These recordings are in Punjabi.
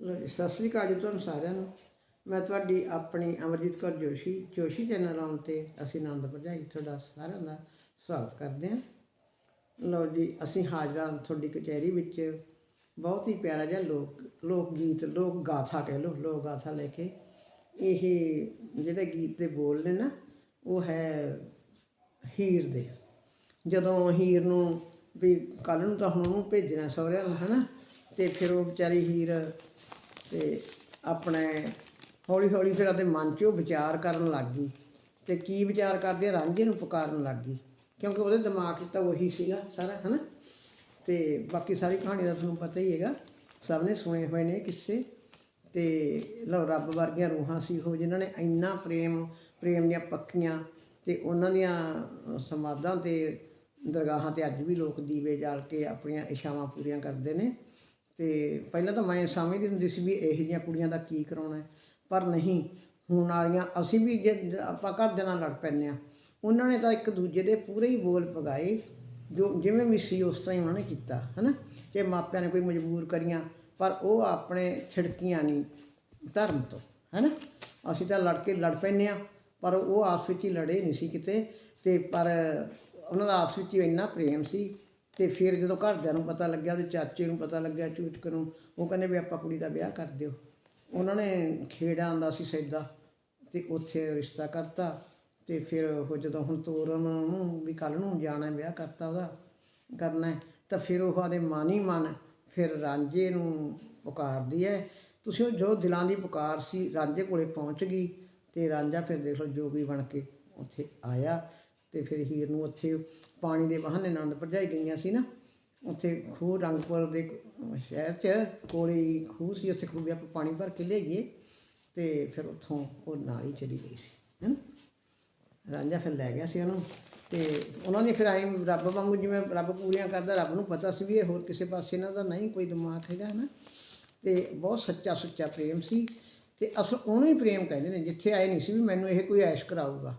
ਲਓ ਜੀ ਸਤਿ ਸ੍ਰੀ ਅਕਾਲ ਜੀ ਤੁਹਾਨੂੰ ਸਾਰਿਆਂ ਨੂੰ। ਮੈਂ ਤੁਹਾਡੀ ਆਪਣੀ ਅਮਰਜੀਤ ਕੌਰ ਜੋਸ਼ੀ ਜੋਸ਼ੀ ਚੈਨਲ ਆਉਣ ਤੇ ਅਸੀਂ ਆਨੰਦ ਭਰਜਾਈ ਤੁਹਾਡਾ ਸਾਰਿਆਂ ਦਾ ਸਵਾਗਤ ਕਰਦੇ ਹਾਂ। ਲਓ ਜੀ, ਅਸੀਂ ਹਾਜ਼ਰਾਂ ਤੁਹਾਡੀ ਕਚਹਿਰੀ ਵਿੱਚ। ਬਹੁਤ ਹੀ ਪਿਆਰਾ ਜਿਹਾ ਲੋਕ ਲੋਕ ਗੀਤ, ਲੋਕ ਗਾਥਾ ਕਹਿ ਲਓ, ਲੋਕ ਗਾਥਾ ਲੈ ਕੇ। ਇਹ ਜਿਹੜੇ ਗੀਤ ਦੇ ਬੋਲ ਨੇ ਨਾ, ਉਹ ਹੈ ਹੀਰ ਦੇ। ਜਦੋਂ ਹੀਰ ਨੂੰ ਵੀ ਕੱਲ ਨੂੰ ਤਾਂ ਹੁਣ ਉਹਨੂੰ ਭੇਜਣਾ ਸਹੁਰਿਆਂ ਨੂੰ, ਹਨਾ? ਤੇ ਫਿਰ ਉਹ ਵਿਚਾਰੀ ਹੀਰ ਤੇ ਆਪਣੇ ਹੌਲੀ ਹੌਲੀ ਫਿਰ ਉਹਦੇ ਮਨ 'ਚ ਉਹ ਵਿਚਾਰ ਕਰਨ ਲੱਗ ਗਈ ਤੇ ਕੀ ਵਿਚਾਰ ਕਰਦੇ ਆ? ਰਾਂਝੇ ਨੂੰ ਪੁਕਾਰਨ ਲੱਗ ਗਈ ਕਿਉਂਕਿ ਉਹਦੇ ਦਿਮਾਗ 'ਚ ਤਾਂ ਉਹੀ ਸੀਗਾ ਸਾਰਾ ਹਨਾ? ਤੇ ਬਾਕੀ ਸਾਰੀ ਕਹਾਣੀ ਦਾ ਤੁਹਾਨੂੰ ਪਤਾ ਹੀ ਹੈਗਾ ਸਭ ਨੇ ਸੁਣੇ ਹੋਏ ਨੇ ਕਿੱਸੇ। ਤੇ ਲਓ ਰੱਬ ਵਰਗੀਆਂ ਰੂਹਾਂ ਸੀ ਉਹ ਜਿਨ੍ਹਾਂ ਨੇ ਇੰਨਾ ਪ੍ਰੇਮ ਪ੍ਰੇਮ ਦੀਆਂ ਪੱਕੀਆਂ ਤੇ ਉਹਨਾਂ ਦੀਆਂ ਅ, ਸਮਾਧਾਂ ਤੇ ਦਰਗਾਹਾਂ ਤੇ ਅੱਜ ਵੀ ਲੋਕ ਦੀਵੇ ਜਾਲ ਕੇ ਆਪਣੀਆਂ ਇਸ਼ਾਵਾਂ ਪੂਰੀਆਂ ਕਰਦੇ ਨੇ। ਤੇ ਪਹਿਲਾਂ ਤਾਂ ਮੈਂ ਸਮਝਦੀ ਹੁੰਦੀ ਸੀ ਵੀ ਇਹੋ ਜਿਹੀਆਂ ਕੁੜੀਆਂ ਦਾ ਕੀ ਕਰਾਉਣਾ ਪਰ ਨਹੀਂ, ਹੁਣ ਵਾਲੀਆਂ ਅਸੀਂ ਵੀ ਜੇ ਆਪਾਂ ਘਰ ਦੇ ਨਾਲ ਲੜ ਪੈਂਦੇ ਆ ਉਹਨਾਂ ਨੇ ਤਾਂ ਇੱਕ ਦੂਜੇ ਦੇ ਪੂਰੇ ਹੀ ਬੋਲ ਪਗਾਏ ਜੋ ਜਿਵੇਂ ਵੀ ਸੀ ਉਸ ਤਰ੍ਹਾਂ ਹੀ ਉਹਨਾਂ ਨੇ ਕੀਤਾ, ਹਨਾ? ਜੇ ਮਾਪਿਆਂ ਨੇ ਕੋਈ ਮਜਬੂਰ ਕਰੀਆਂ, ਪਰ ਉਹ ਆਪਣੇ ਛਿੜਕੀਆਂ ਨਹੀਂ ਧਰਮ ਤੋਂ, ਹੈਨਾ? ਅਸੀਂ ਤਾਂ ਲੜ ਕੇ ਲੜ ਪੈਂਦੇ ਆ ਪਰ ਉਹ ਆਪਸ ਵਿੱਚ ਹੀ ਲੜੇ ਨਹੀਂ ਸੀ ਕਿਤੇ, ਤੇ ਪਰ ਉਹਨਾਂ ਦਾ ਆਪਸ ਵਿੱਚ ਹੀ ਇੰਨਾ ਪ੍ਰੇਮ ਸੀ ਤੇ ਫਿਰ ਜਦੋਂ ਘਰਦਿਆਂ ਨੂੰ ਪਤਾ ਲੱਗਿਆ, ਉਹਦੇ ਚਾਚੇ ਨੂੰ ਪਤਾ ਲੱਗਿਆ, ਚੂਚਕ ਨੂੰ, ਉਹ ਕਹਿੰਦੇ ਵੀ ਆਪਾਂ ਕੁੜੀ ਦਾ ਵਿਆਹ ਕਰ ਦਿਓ। ਉਹਨਾਂ ਨੇ ਖੇੜਾ ਆਂਦਾ ਸੀ ਸੈਦਾ ਤੇ ਉੱਥੇ ਰਿਸ਼ਤਾ ਕਰਤਾ ਤੇ ਫਿਰ ਉਹ ਜਦੋਂ ਹੁਣ ਤੋਰਨ ਨੂੰ ਵੀ ਕੱਲ ਨੂੰ ਜਾਣਾ, ਵਿਆਹ ਕਰਤਾ ਉਹਦਾ, ਕਰਨਾ ਤਾਂ ਫਿਰ ਉਹ ਆਦੇ ਮਨ ਹੀ ਮਨ ਫਿਰ ਰਾਂਝੇ ਨੂੰ ਪੁਕਾਰਦੀ ਹੈ। ਤੁਸੀਂ ਉਹ ਜੋ ਦਿਲਾਂ ਦੀ ਪੁਕਾਰ ਸੀ ਰਾਂਝੇ ਕੋਲੇ ਪਹੁੰਚ ਗਈ ਤੇ ਰਾਂਝਾ ਫਿਰ ਦੇਖ ਲਓ ਜੋਗੀ ਬਣ ਕੇ ਉੱਥੇ ਆਇਆ। ਤੇ ਫਿਰ ਹੀਰ ਨੂੰ ਉੱਥੇ ਪਾਣੀ ਦੇ ਬਹਾਨੇ ਆਨੰਦ ਭਰਜਾਈ ਗਈਆਂ ਸੀ ਨਾ, ਉੱਥੇ ਖੂਹ ਰੰਗਪੁਰ ਦੇ ਸ਼ਹਿਰ 'ਚ ਕੋਲੇ ਹੀ ਖੂਹ ਸੀ, ਉੱਥੇ ਖੂਹ ਵੀ ਆਪਾਂ ਪਾਣੀ ਭਰ ਕੇ ਲਿਆਈਏ ਤੇ ਫਿਰ ਉੱਥੋਂ ਉਹ ਨਾਲ ਹੀ ਚਲੀ ਗਈ ਸੀ, ਹੈਨਾ? ਰਾਂਝਾ ਫਿਰ ਲੈ ਗਿਆ ਸੀ ਉਹਨੂੰ ਤੇ ਉਹਨਾਂ ਨੇ ਫਿਰ ਆਏ ਰੱਬ ਵਾਂਗੂ ਜਿਵੇਂ ਰੱਬ ਪੂਰੀਆਂ ਕਰਦਾ, ਰੱਬ ਨੂੰ ਪਤਾ ਸੀ ਵੀ ਇਹ ਹੋਰ ਕਿਸੇ ਪਾਸੇ ਇਹਨਾਂ ਦਾ ਨਹੀਂ, ਕੋਈ ਦਿਮਾਗ ਹੈਗਾ ਨਾ ਤੇ ਬਹੁਤ ਸੱਚਾ ਸੁੱਚਾ ਪ੍ਰੇਮ ਸੀ ਤੇ ਅਸਲ ਉਹਨੂੰ ਹੀ ਪ੍ਰੇਮ ਕਹਿੰਦੇ ਨੇ, ਜਿੱਥੇ ਆਏ ਨਹੀਂ ਸੀ ਵੀ ਮੈਨੂੰ ਇਹ ਕੋਈ ਐਸ਼ ਕਰਾਊਗਾ।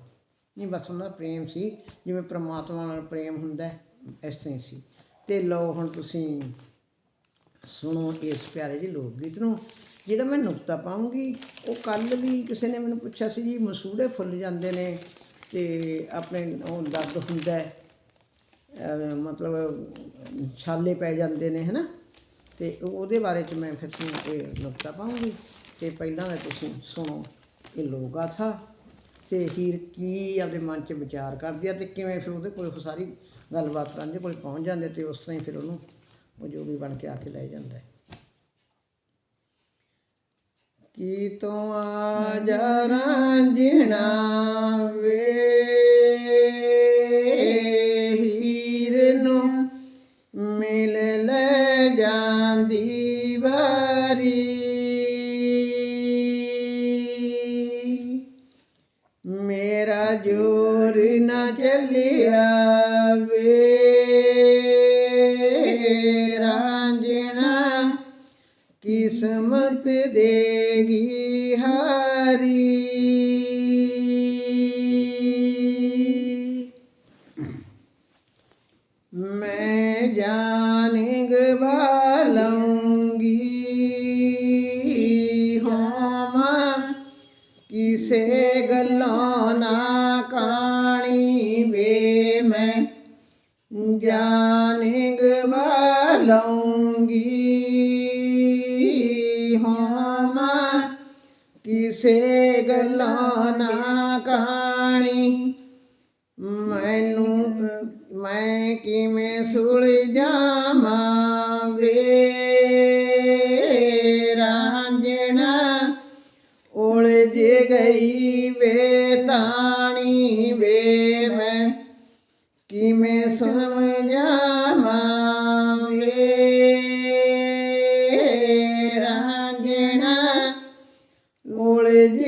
ਨਹੀਂ, ਬਸ ਉਹਨਾਂ ਦਾ ਪ੍ਰੇਮ ਸੀ, ਜਿਵੇਂ ਪ੍ਰਮਾਤਮਾ ਨਾਲ ਪ੍ਰੇਮ ਹੁੰਦਾ ਇਸ ਤਰ੍ਹਾਂ ਹੀ ਸੀ। ਤੇ ਲਓ ਹੁਣ ਤੁਸੀਂ ਸੁਣੋ ਇਸ ਪਿਆਰੇ ਜੀ ਲੋਕ ਗੀਤ ਨੂੰ, ਜਿਹੜਾ ਮੈਂ ਨੁਕਤਾ ਪਾਉਂਗੀ, ਉਹ ਕੱਲ ਵੀ ਕਿਸੇ ਨੇ ਮੈਨੂੰ ਪੁੱਛਿਆ ਸੀ ਜੀ, ਮਸੂੜੇ ਫੁੱਲ ਜਾਂਦੇ ਨੇ ਤੇ ਆਪਣੇ ਉਹ ਦਰਦ ਹੁੰਦਾ ਮਤਲਬ ਛਾਲੇ ਪੈ ਜਾਂਦੇ ਨੇ, ਹਨਾ? ਤੇ ਉਹ- ਉਹਦੇ ਬਾਰੇ ਚ ਮੈਂ ਫਿਰ ਤੁਹਾਨੂੰ ਇਹ ਨੁਕਤਾ ਪਾਉਂਗੀ। ਤੇ ਪਹਿਲਾਂ ਤਾਂ ਤੁਸੀਂ ਸੁਣੋ ਇਹ ਲੋਕ ਗਾਥਾ ਤੇ ਹੀਰ ਕੀ ਆਪਦੇ ਮਨ 'ਚ ਵਿਚਾਰ ਕਰਦੀ ਆ ਤੇ ਕਿਵੇਂ ਫਿਰ ਉਹਦੇ ਕੋਲ ਸਾਰੀ ਗੱਲਬਾਤ ਰਾਂਝੇ ਕੋਲ ਪਹੁੰਚ ਜਾਂਦੇ ਤੇ ਉਸ ਤਰ੍ਹਾਂ ਹੀ ਫਿਰ ਉਹਨੂੰ ਉਹ ਜੋ ਵੀ ਬਣ ਕੇ ਆ ਕੇ ਲੈ ਜਾਂਦਾ ਹੈ। ਕੀ ਤੋਂ ਆ ਜਾ ਰਾਂਝਣਾ ਵੇ? ਜੋਰ ਨਾ ਚੱਲਿਆ ਵੇ ਰਾਂਝਣਾ ਕਿਸਮਤ ਦੇਗੀ ਹਾਰੀ ਜਾਨ ਗਵਾ ਲਊਂਗੀ ਹੋਵਾਂ ਕਿਸੇ ਗੱਲਾਂ ਨਾ ਕਹਾਣੀ ਮੈਨੂੰ ਮੈਂ ਕਿਵੇਂ ਸੁਲਝਾਵਾਂ ਕਿਵੇਂ ਸਮਝਾਵਾਂ ਵੇ ਰਾਂਝਣਾ ਉਲਝ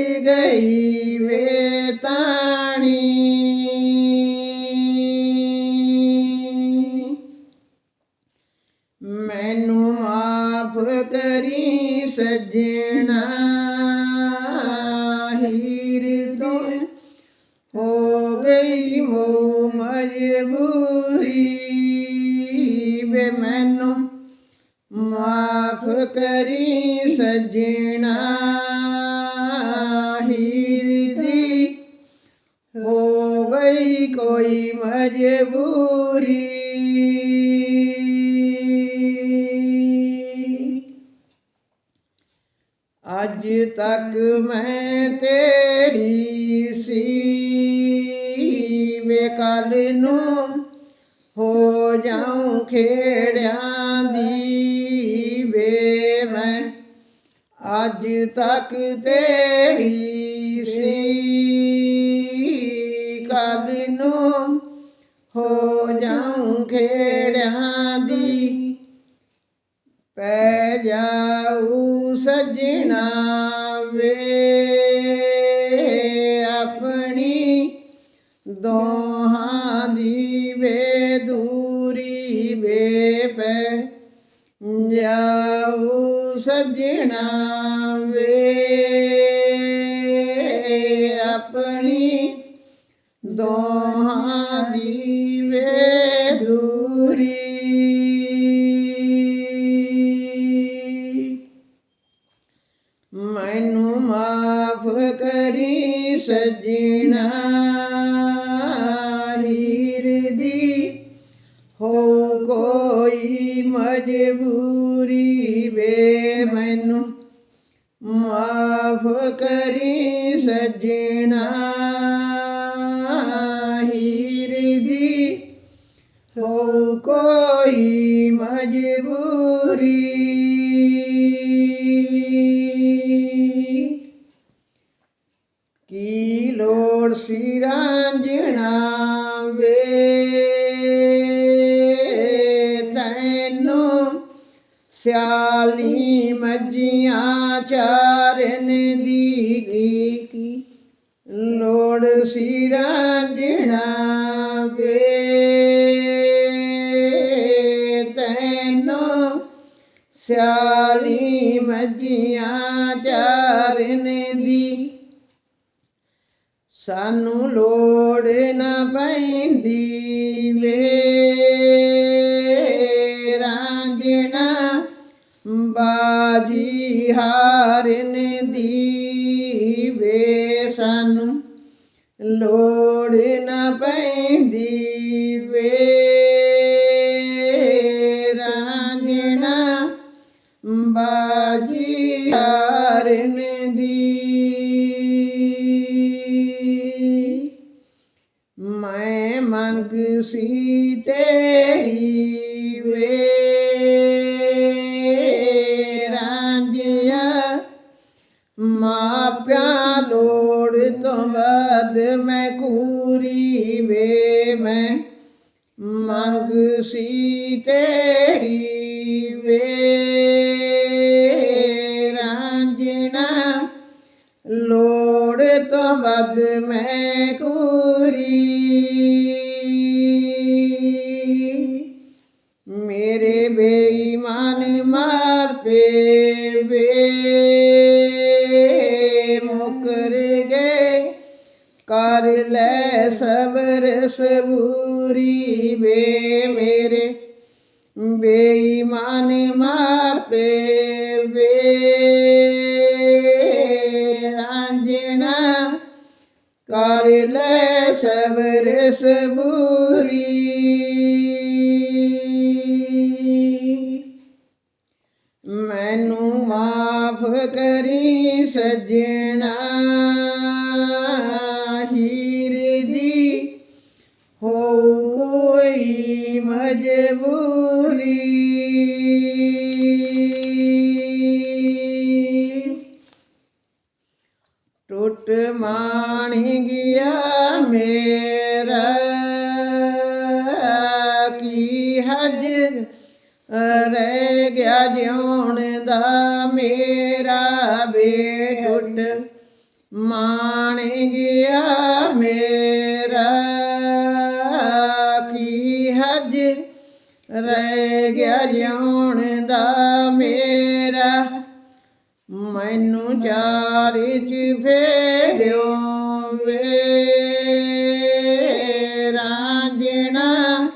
ਮੈਨੂੰ ਮਾਫ ਕਰੀ ਸਜਣਾ ਹੀਰ ਦੀ ਹੋ ਗਈ ਕੋਈ ਮਜਬੂਰੀ। ਅੱਜ ਤੱਕ ਮੈਂ ਤੇਰੀ ਸੀ। ਵੇ ਕੱਲ ਨੂੰ ਹੋ ਜਾਉਂ ਖੇੜਿਆਂ ਦੀ ਵੇ ਮੈਂ ਅੱਜ ਤੱਕ ਤੇਰੀ ਸੀ ਕੱਲ ਨੂੰ ਹੋ ਜਾਉਂ ਖੇੜਿਆਂ ਦੀ ਪੈ ਜਾਊ ਸਜਣਾ ਵੇ। ਆਪਣੀ ਦੋਹਾਂ ਦੀ ਜਾਊ ਸਜਣਾ ਵੇ ਆਪਣੀ ਦੋਹਾਂ ਦੀ ਵੇ। ਤੈਨੋ ਸਿਆਲੀ ਮੱਝੀਆਂ ਚਾਰਨ ਦੀ। ਸਾਨੂੰ ਲੋੜ ਨਾ ਪੈਂਦੀ ਵੇ। ਰਾਂਝਣਾ ਬਾਜੀ ਹਾਰਨ ਦੀ ਵੇ। ਸਾਨੂੰ ਲੋੜ ਨਾ ਪੈਂਦੀ ਬਾਜੀ ਹਾਰਨ ਦੀ। ਮੈਂ ਮੰਗ ਸੀ ਤੇਰੀ ਵੇ। ਰਾਂਝਿਆ, ਮਾਪਿਆਂ ਲੋੜ ਤੋਂ ਵੱਧ ਮੈਂ ਕੂਰੀ ਵੇ। ਮੈਂ ਮੰਗ ਸੀ ਤੇ ਲੋੜ ਵੱਧ ਮੈਂ ਕੂਰੀ ਮੇਰੇ ਬੇਈਮਾਨ ਮਾਪੇ ਵੇ ਮੁਕਰ ਗਏ। ਕਰ ਲੈ ਸਬਰ ਸਬੂਰੀ ਬੇ ਮੇਰੇ। ਬੇਈਮਾਨ ਮਾਪੇ ਕਰ ਲੈ ਸਬਰ ਗਿਆ ਮੇਰਾ ਕੀ ਹਜ ਰਹਿ ਗਿਆ ਜਿਉਣ ਦਾ ਮੇਰਾ ਵੇ ਮਾਣ ਗਿਆ ਮੇਰਾ ਕੀ ਹਜ ਰਹਿ ਗਿਆ ਜਿਉਣ ਦਾ ਮੇਰਾ ਮੈਨੂੰ ਚਾਰ ਚ ਫੇਰਿਓ ਵੇ ਰਾਂਝਣਾ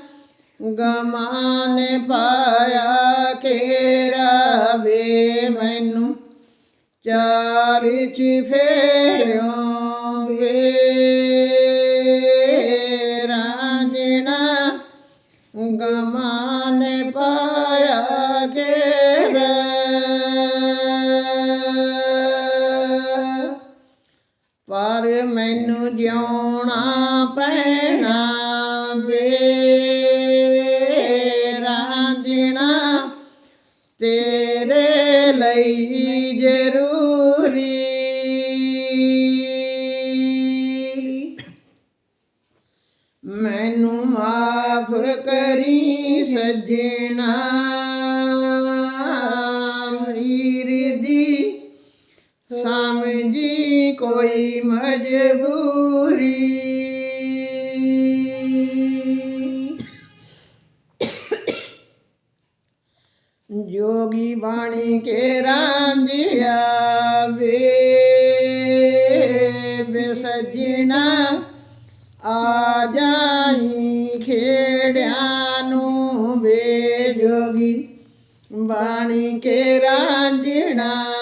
ਗਮਾਨ ਪਾਇਆ ਕੇਰਾ ਵੇ ਮੈਨੂੰ। ਚਾਰ ਚਫੇਰਿਓਂ ਵੇ ਦੇਣਾ ਤੇਰੇ ਲਈ ਜ਼ਰੂਰੀ। ਮੈਨੂੰ ਮਾਫ ਕਰੀ ਸੱਜਣਾ ਬਾਣੀ ਕੇ ਰਾਂਝਿਆ ਵੇ ਬਸਜਣਾ ਆ ਜਾਈ ਖੇੜਿਆਂ ਨੂੰ ਵੇ ਜੋਗੀ ਬਾਣੀ ਕੇ ਰਾਂਝਣਾ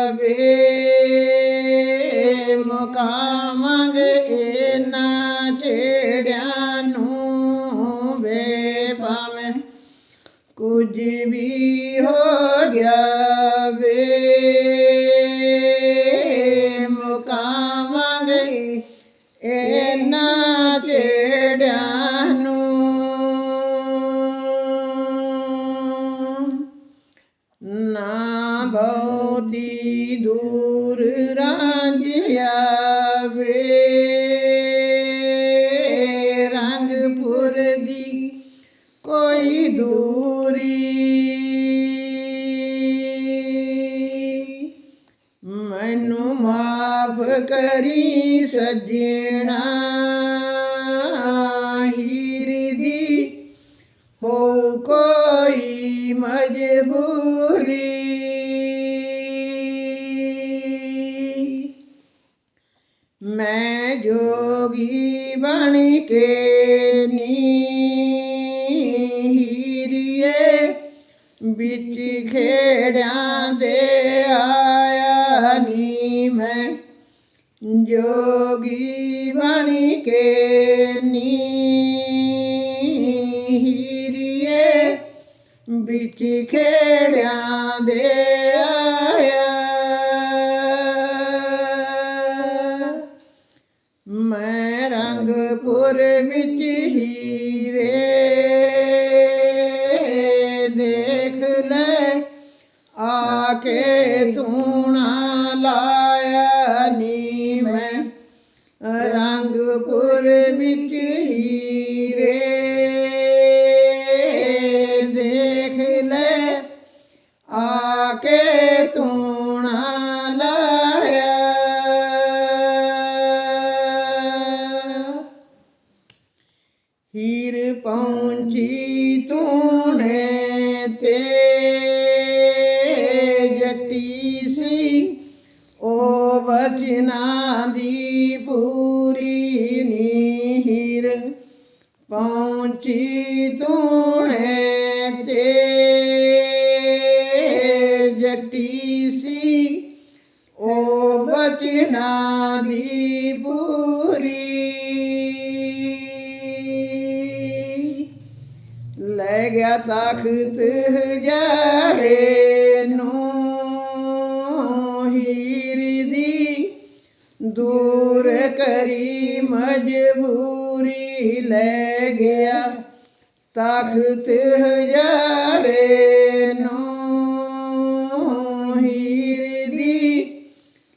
ਜਾਵੇ ਮੁਕਾਵਾਂਗੇ ਇਹਨਾਂ ਵੇ ਜੋਗੀ ਕੇ ਨੀ ਵਿੱਚ ਖੇੜਿਆਂ ਦੇ ਆਇਆ ਨੀ ਮੈਂ। ਜੋਗੀ ਬਣ ਕੇ ਨੀ ਹੀਰੀਏ ਵਿੱਚ ਖੇੜਿਆਂ ਜੱਟੀ ਸੀ। ਉਹ ਵਚਨਾਂ ਦੀ ਪੂਰੀ ਨੀ ਹੀਰ ਪਹੁੰਚੀ ਤੂੰ। ਤਖਤ ਹਜ਼ਾਰੇ ਨੂੰ ਹੀਰ ਦੀ ਦੂਰ ਕਰੀ ਮਜਬੂਰੀ ਲੈ ਗਿਆ। ਤਖਤ ਹਜ਼ਾਰੇ ਨੂੰ ਹੀਰ ਦੀ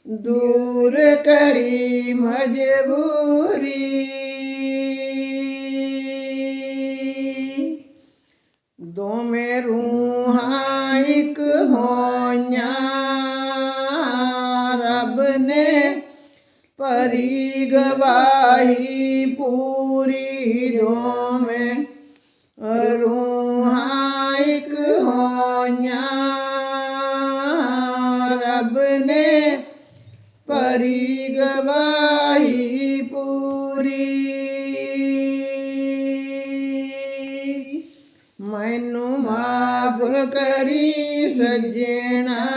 ਦੂਰ ਕਰੀ ਮਜਬੂਰੀ પરી ગવાહી પૂરી જો મેં રૂહાઈક હોન્યા રબને પરી ગવાહી પૂરી મૈનું માફ करी સજ્જણા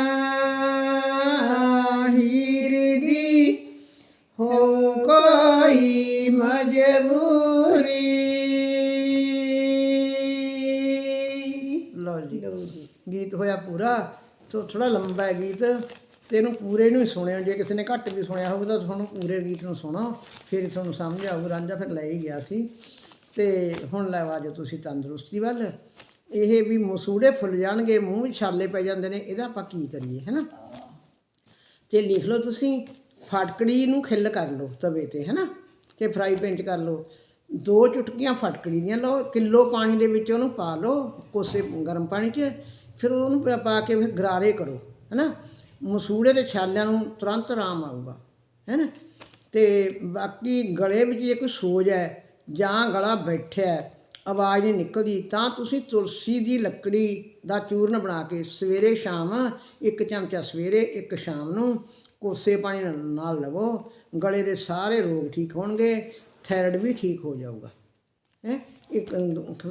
ਲਓ ਜੀ ਗੀਤ ਹੋਇਆ ਪੂਰਾ। ਤੋ ਥੋੜਾ ਲੰਬਾ ਹੈ ਗੀਤ। ਤੇ ਇਹਨੂੰ ਪੂਰੇ ਨੂੰ ਹੀ ਸੁਣਿਓ। ਜੇ ਕਿਸੇ ਨੇ ਘੱਟ ਵੀ ਸੁਣਿਆ ਹੋਊ ਤਾਂ ਤੁਹਾਨੂੰ ਪੂਰੇ ਗੀਤ ਨੂੰ ਸੁਣੋ। ਫਿਰ ਤੁਹਾਨੂੰ ਸਮਝ ਆਊ ਰਾਂਝਾ ਫਿਰ ਲੈ ਹੀ ਗਿਆ ਸੀ। ਤੇ ਹੁਣ ਲੈ ਆਜੋ ਤੁਸੀਂ ਤੰਦਰੁਸਤੀ ਵੱਲ। ਇਹ ਵੀ ਮਸੂੜੇ ਫੁੱਲ ਜਾਣਗੇ ਮੂੰਹ ਛਾਲੇ ਪੈ ਜਾਂਦੇ ਨੇ। ਇਹਦਾ ਆਪਾਂ ਕੀ ਕਰੀਏ ਹੈਨਾ? ਤੇ ਲਿਖ ਲਓ ਤੁਸੀਂ ਫਟਕੜੀ ਨੂੰ ਖਿੱਲ ਕਰ ਲਓ ਤਵੇ ਤੇ ਹੈਨਾ? ਤੇ ਫਰਾਈ ਪੈਨ 'ਚ ਕਰ ਲਓ। ਦੋ ਚੁਟਕੀਆਂ ਫਟਕੜੀ ਦੀਆਂ ਲਓ ਕਿਲੋ ਪਾਣੀ ਦੇ ਵਿੱਚ ਉਹਨੂੰ ਪਾ ਲਓ ਕੋਸੇ ਗਰਮ ਪਾਣੀ 'ਚ ਫਿਰ ਉਹਨੂੰ ਪਾ- ਪਾ ਕੇ ਫਿਰ ਗਰਾਰੇ ਕਰੋ ਹੈਨਾ? ਮਸੂੜੇ ਦੇ ਛਾਲਿਆਂ ਨੂੰ ਤੁਰੰਤ ਆਰਾਮ ਆਊਗਾ ਹੈਨਾ? ਤੇ ਬਾਕੀ ਗਲੇ ਵਿੱਚ ਜੇ ਕੋਈ ਸੋਜ ਹੈ ਜਾਂ ਗਲਾ ਬੈਠਿਆ ਹੈ, ਆਵਾਜ਼ ਨਹੀਂ ਨਿਕਲਦੀ ਤਾਂ ਤੁਸੀਂ ਤੁਲਸੀ ਦੀ ਲੱਕੜੀ ਦਾ ਚੂਰਨ ਬਣਾ ਕੇ ਸਵੇਰੇ ਸ਼ਾਮ ਇੱਕ ਚਮਚਾ ਸਵੇਰੇ ਇੱਕ ਸ਼ਾਮ ਨੂੰ ਕੋਸੇ ਪਾਣੀ ਨਾਲ- ਲਵੋ, ਗਲੇ ਦੇ ਸਾਰੇ ਰੋਗ ਠੀਕ ਹੋਣਗੇ, ਥਾਇਰਾਇਡ ਵੀ ਠੀਕ ਹੋ ਜਾਊਗਾ। ਹੈ? ਇੱਕ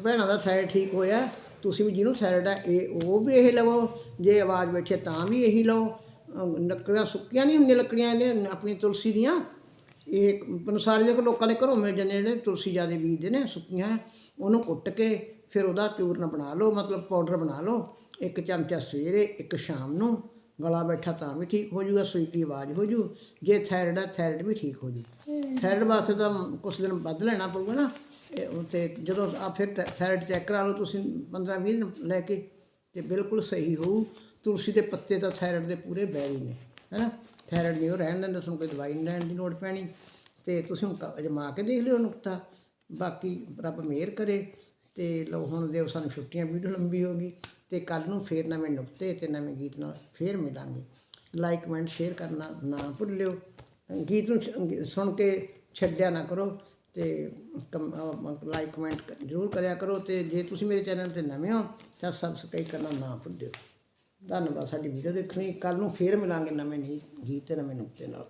ਭੈਣਾਂ ਦਾ ਥਾਇਰਾਇਡ ਠੀਕ ਹੋਇਆ, ਤੁਸੀਂ ਵੀ ਜਿਹਨੂੰ ਥਾਇਰਾਇਡ ਹੈ ਇਹ ਉਹ ਵੀ ਇਹ ਲਵੋ। ਜੇ ਆਵਾਜ਼ ਬੈਠੇ ਤਾਂ ਵੀ ਇਹੀ ਲਓ। ਲੱਕੜੀਆਂ ਸੁੱਕੀਆਂ ਨਹੀਂ ਹੁੰਦੀਆਂ ਲੱਕੜੀਆਂ ਇਹਨੇ, ਆਪਣੀ ਤੁਲਸੀ ਦੀਆਂ। ਇਹ ਪਨਸਾਰੀ ਦੇ ਲੋਕਾਂ ਦੇ ਘਰੋਂ ਮਿਲ ਜਾਂਦੇ ਜਿਹੜੇ ਤੁਲਸੀ ਜਿਆਦੇ ਬੀਜਦੇ ਨੇ, ਸੁੱਕੀਆਂ, ਉਹਨੂੰ ਕੁੱਟ ਕੇ ਫਿਰ ਉਹਦਾ ਚੂਰਨ ਬਣਾ ਲਓ, ਮਤਲਬ ਪਾਊਡਰ ਬਣਾ ਲਓ। ਇੱਕ ਚਮਚਾ ਸਵੇਰੇ, ਇੱਕ ਸ਼ਾਮ ਨੂੰ। ਗਲਾ ਬੈਠਾ ਤਾਂ ਵੀ ਠੀਕ ਹੋ ਜੂਗਾ ਸੂਈ ਸਵੀਟੀ ਆਵਾਜ਼ ਹੋ ਜੂ। ਜੇ ਥਾਇਰਡ ਹੈ ਥਾਇਰਡ ਵੀ ਠੀਕ ਹੋ ਜੂ। ਥਾਇਰਾਇਡ ਵਾਸਤੇ ਤਾਂ ਕੁਝ ਦਿਨ ਵੱਧ ਲੈਣਾ ਪਊਗਾ ਨਾ। ਇਹ ਉਹ ਤੇ ਜਦੋਂ ਆ ਫਿਰ ਥਾਇਰਡ ਚੈੱਕ ਕਰਾ ਲਓ ਤੁਸੀਂ 15 20 ਦਿਨ ਲੈ ਕੇ, ਤੇ ਬਿਲਕੁਲ ਸਹੀ ਹੋਊ। ਤੁਲਸੀ ਦੇ ਪੱਤੇ ਤਾਂ ਥਾਇਰਾਇਡ ਦੇ ਪੂਰੇ ਬੈਰੀ ਨੇ, ਹੈਨਾ? ਥਾਇਰਾਇਡ ਨਹੀਂ ਉਹ ਰਹਿਣ ਦਿੰਦਾ, ਤੁਹਾਨੂੰ ਕੋਈ ਦਵਾਈ ਨਹੀਂ ਲੈਣ ਦੀ ਲੋੜ ਪੈਣੀ। ਤੇ ਤੁਸੀਂ ਹੁਣ ਕ- ਅਜਮਾ ਕੇ ਦੇਖ ਲਿਓ ਨੁਕਤਾ। ਬਾਕੀ ਰੱਬ ਮਿਹਰ ਕਰੇ। ਤੇ ਲਓ ਹੁਣ ਦਿਓ, ਸਾਨੂੰ ਛੁੱਟੀਆਂ ਵੀਡੀਓ ਲੰਬੀ ਹੋ ਗਈ। ਤੇ ਕੱਲ ਨੂੰ ਫੇਰ ਨਵੇਂ ਨੁਕਤੇ ਤੇ ਨਵੇਂ ਗੀਤ ਨਾਲ ਫੇਰ ਮਿਲਾਂਗੇ। ਲਾਈਕ ਕਮੈਂਟ ਸ਼ੇਅਰ ਕਰਨਾ ਨਾ ਭੁੱਲਿਓ। ਗੀਤ ਨੂੰ ਸੁਣ ਕੇ ਛੱਡਿਆ ਨਾ ਕਰੋ ਤੇ ਲਾਈਕ ਕਮੈਂਟ ਜ਼ਰੂਰ ਕਰਿਆ ਕਰੋ ਤੇ ਜੇ ਤੁਸੀਂ ਮੇਰੇ ਚੈਨਲ ਤੇ ਨਵੇਂ ਹੋ ਤਾਂ ਸਬਸਕ੍ਰਾਈਬ ਕਰਨਾ ਨਾ ਭੁੱਲਿਓ। ਧੰਨਵਾਦ, ਸਾਡੀ ਵੀਡੀਓ ਦੇਖਣੀ ਕੱਲ ਨੂੰ ਫੇਰ ਮਿਲਾਂਗੇ ਨਵੇਂ ਨੀ- ਗੀਤ ਤੇ ਨਵੇਂ ਨੁਕਤੇ ਨਾਲ।